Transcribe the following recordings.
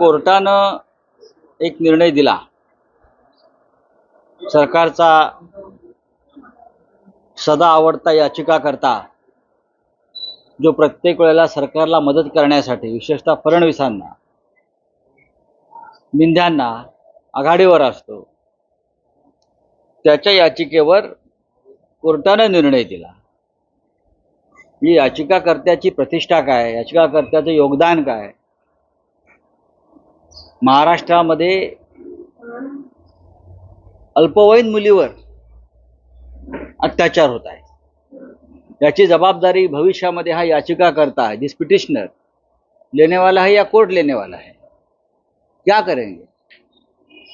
कोर्टानं एक निर्णय दिला. सरकारचा सदा आवडता याचिका करता जो प्रत्येक वेळेला सरकारला मदत करण्यासाठी विशेषतः फडणवीसांना मिंध्यांना आघाडीवर असतो त्याच्या याचिकेवर कोर्टानं निर्णय दिला. ही याचिकाकर्त्याची प्रतिष्ठा काय? याचिकाकर्त्याचं योगदान काय? महाराष्ट्रामध्ये अल्पवयीन मुलीवर अत्याचार होत आहे याची जबाबदारी भविष्यामध्ये हा याचिकाकर्ता है दिस पिटिशनर लेने वाला है या कोर्ट लेने वाला है क्या करेंगे?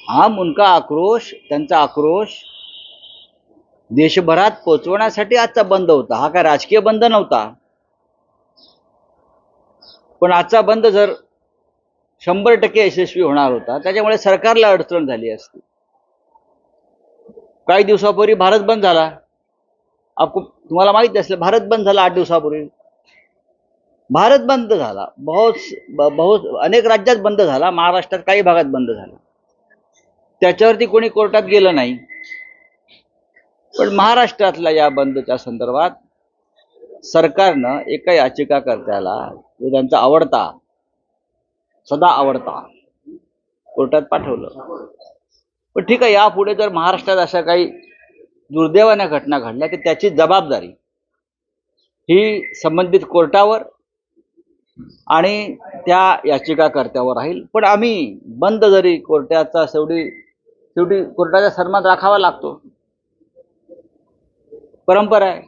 हम उनका आक्रोश त्यांचा आक्रोश देशभरात पोचवण्यासाठी आजचा बंद होता. हा काय राजकीय बंद नव्हता. पण आजचा बंद जर शंभर टक्के यशस्वी होणार होता. त्याच्यामुळे सरकारला अडचण झाली असती. काही दिवसापूर्वी भारत बंद झाला. आपको तुम्हाला माहिती असेल भारत बंद झाला आठ दिवसापूर्वी. भारत बंद झाला. बहुत बहुत अनेक राज्यात बंद झाला. महाराष्ट्रात काही भागात बंद झाला. त्याच्यावरती कोणी कोर्टात गेलं नाही. पण महाराष्ट्रातल्या या बंदच्या संदर्भात सरकारनं एका याचिकाकर्त्याला जो त्यांचा आवडता सदा आवडता. कोर्टात पाठवलं. पण ठीक आहे यापुढे जर महाराष्ट्रात अशा काही दुर्दैवाने घटना घडल्या तर त्याची जबाबदारी ही संबंधित कोर्टावर आणि त्या याचिकाकर्त्यावर राहील. पण आम्ही बंद जरी कोर्टाचा शेवटी शेवटी कोर्टाचा सन्मान राखावा लागतो. परंपरा आहे.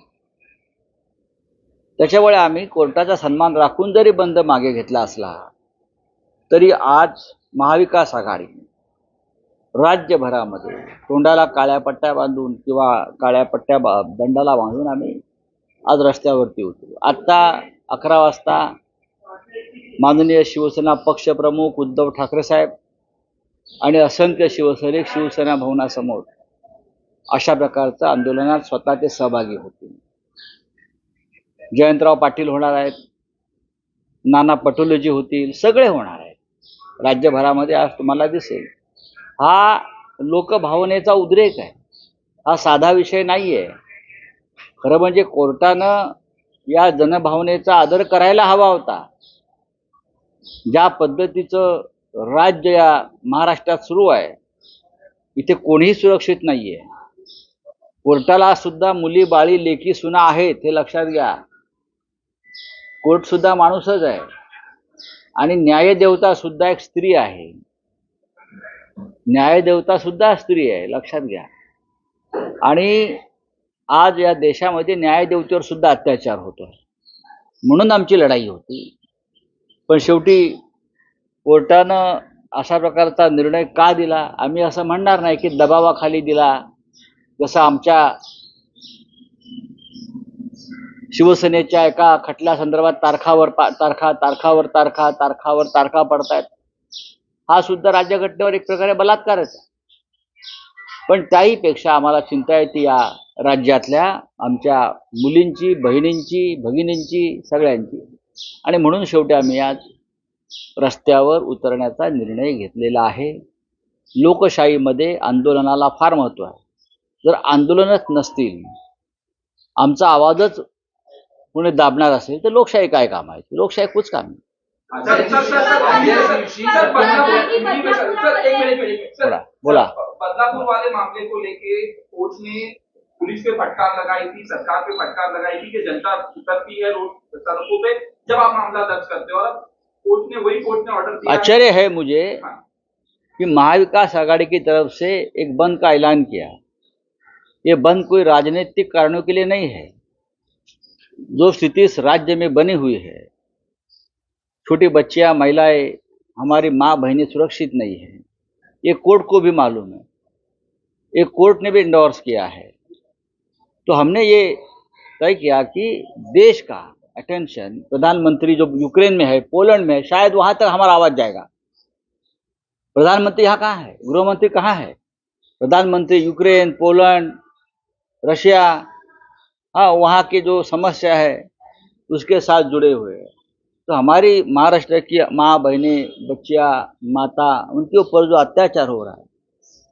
त्याच्यामुळे आम्ही कोर्टाचा सन्मान राखून जरी बंद मागे घेतला असला तरी आज महाविकास आघाडी राज्यभरामध्ये तोंडाला काळ्या पट्ट्या बांधून किंवा काळ्या पट्ट्या बा- दंडाला बांधून आम्ही आज रस्त्यावरती होतो. आत्ता अकरा वाजता माननीय शिवसेना पक्षप्रमुख उद्धव ठाकरे साहेब आणि असंख्य शिवसैनिक शिवसेना भवनासमोर अशा प्रकारचं आंदोलनात स्वतः ते सहभागी होतील जयंतराव पाटील होणार आहेत नाना पटोलेजी होतील सगळे होणार आहेत. राज्यभरामध्ये आज तुम्हाला दिसेल. हा लोकभावनेचा उद्रेक आहे. हा साधा विषय नाही आहे खरं म्हणजे कोर्टानं या जनभावनेचा आदर करायला हवा होता. ज्या पद्धतीचं राज्य या महाराष्ट्रात सुरू आहे इथे कोणीही सुरक्षित नाहीये. कोर्टाला सुद्धा मुली बाळी लेकी सुना आहेत हे लक्षात घ्या. कोर्ट सुद्धा माणूसच आहे. आणि न्यायदेवता सुद्धा एक स्त्री आहे. न्यायदेवता सुद्धा स्त्री आहे लक्षात घ्या. आणि आज या देशामध्ये न्यायदेवतेवर सुद्धा अत्याचार होतो म्हणून आमची लढाई होती. पण शेवटी कोर्टानं अशा प्रकारचा निर्णय का दिला? आम्ही असं म्हणणार नाही की दबावाखाली दिला. जसं आमच्या शिवसेनेच्या एका खटल्या संदर्भात तारखावर पा- तारखा तारखावर तारखा तारखावर तारखा पडतायत. हा सुद्धा राज्यघटनेवर एक प्रकारे बलात्कारच आहे. पण त्याहीपेक्षा आम्हाला चिंता येते या राज्यातल्या आमच्या मुलींची बहिणींची भगिनींची सगळ्यांची. आणि म्हणून शेवटी आम्ही आज रस्त्यावर उतरण्याचा निर्णय घेतलेला आहे. लोकशाहीमध्ये आंदोलनाला फार महत्त्व आहे. जर आंदोलनच नसतील आमचा आवाजच कोणी दाबणार असेल तर लोकशाही काय काम आहे लोकशाही कुच काम आहे sir sir sir sir sir Badlapur एक मिनट एक मिनट बोला, बोला। बदलापुर वाले मामले को लेके कोर्ट ने पुलिस पे फटकार लगाई थी सरकार पे फटकार लगाई थी कि जनता उतरती है रोड सड़कों पे जब आप मामला दर्ज करते हो और अब कोर्ट ने वही कोर्ट ने ऑर्डर दिया है- आश्चर्य है मुझे हाँ। कि महाविकास आघाड़ी की तरफ़ से एक बंद का ऐलान किया ये बंद कोई राजनीतिक कारणों के लिए नहीं है जो स्थिति इस राज्य में बनी हुई है, छोटी बच्चियाँ, महिलाएँ, हमारी माँ बहनें सुरक्षित नहीं है। ये कोर्ट को भी मालूम है। ये कोर्ट ने भी इंडोर्स किया है। तो हमने ये तय किया कि देश का अटेंशन प्रधानमंत्री जो यूक्रेन में है, पोलैंड में, शायद वहाँ तक हमारा आवाज़ जाएगा। प्रधानमंत्री यहाँ कहाँ है? गृहमंत्री कहाँ है? प्रधानमंत्री यूक्रेन, पोलैंड, रशिया हाँ वहाँ की जो समस्या है, उसके साथ जुड़े हुए हैं। तो हमारी महाराष्ट्र की माँ, बहनें, बच्चिया, माता, उनके ऊपर जो अत्याचार हो रहा है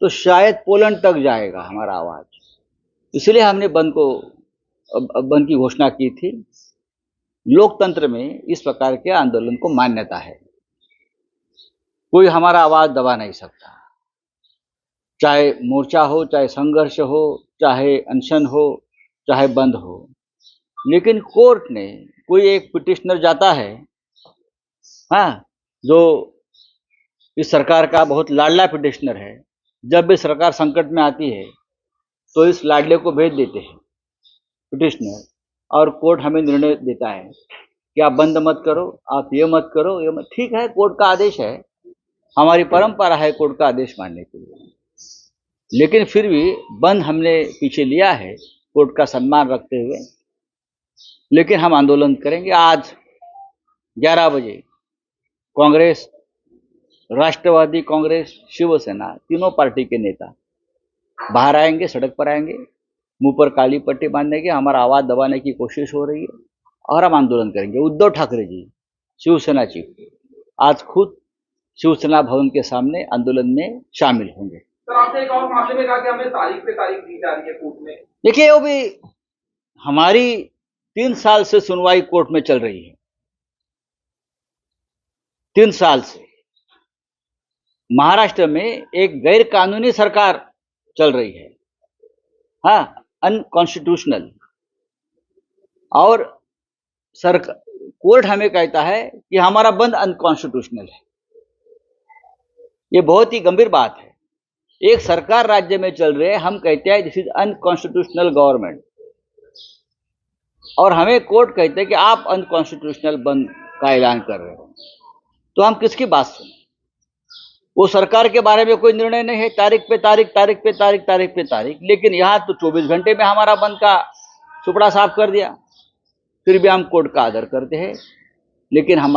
तो शायद पोलैंड तक जाएगा हमारा आवाज़। इसलिए हमने बंद को बंद की घोषणा की थी। लोकतंत्र में इस प्रकार के आंदोलन को मान्यता है। कोई हमारा आवाज़ दबा नहीं सकता। चाहे मोर्चा हो, चाहे संघर्ष हो, चाहे अनशन हो चाहे बंद हो। लेकिन कोर्ट ने, कोई एक पिटिशनर जाता है हाँ जो इस सरकार का बहुत लाडला पिटिशनर है, जब भी सरकार संकट में आती है तो इस लाडले को भेज देते हैं पिटिशनर और कोर्ट हमें निर्णय देता है कि आप बंद मत करो, आप ये मत करो, ये मत, ठीक है, कोर्ट का आदेश है। हमारी परंपरा है कोर्ट का आदेश मानने के लिए। लेकिन फिर भी बंद हमने पीछे लिया है। कोर्ट का सम्मान रखते हुए। लेकिन हम आंदोलन करेंगे आज 11 बजे। कांग्रेस, राष्ट्रवादी कांग्रेस, शिवसेना तीनों पार्टी के नेता बाहर आएँगे, सड़क पर आएँगे, मुँह पर काली पट्टी बांधने के हमारा आवाज़ दबाने की कोशिश हो रही है और हम आंदोलन करेंगे। उद्धव ठाकरे जी, शिवसेना चीफ, आज खुद शिवसेना भवन के सामने आंदोलन में शामिल होंगे। देखिए, वो भी हमारी तीन साल से सुनवाई कोर्ट में चल रही है। तीन साल से। महाराष्ट्र में एक गैर कानूनी सरकार चल रही है। हाँ अनकॉन्स्टिट्यूशनल और सरकार कोर्ट हमें कहता है कि हमारा बंद अनकॉन्स्टिट्यूशनल है। ये बहुत ही गंभीर बात है। एक सरकार राज्य में चल रही है, हम कहते हैं दिस इज़ अनकॉन्स्टिट्यूशनल गवर्नमेंट और हमें कोर्ट कहते हैं कि आप अनकॉन्स्टिट्यूशनल बंद का ऐलान कर रहे हो। तो हम किसकी बात सुने? वो सरकार के बारे में कोई निर्णय नहीं है, तारीख पे तारीख तारीख पे तारीख तारीख पे तारीख। लेकिन यहाँ तो 24 घंटे में हमारा बंद का सुपड़ा साफ़ कर दिया। फिर भी हम कोर्ट का आदर करते हैं। लेकिन हमारी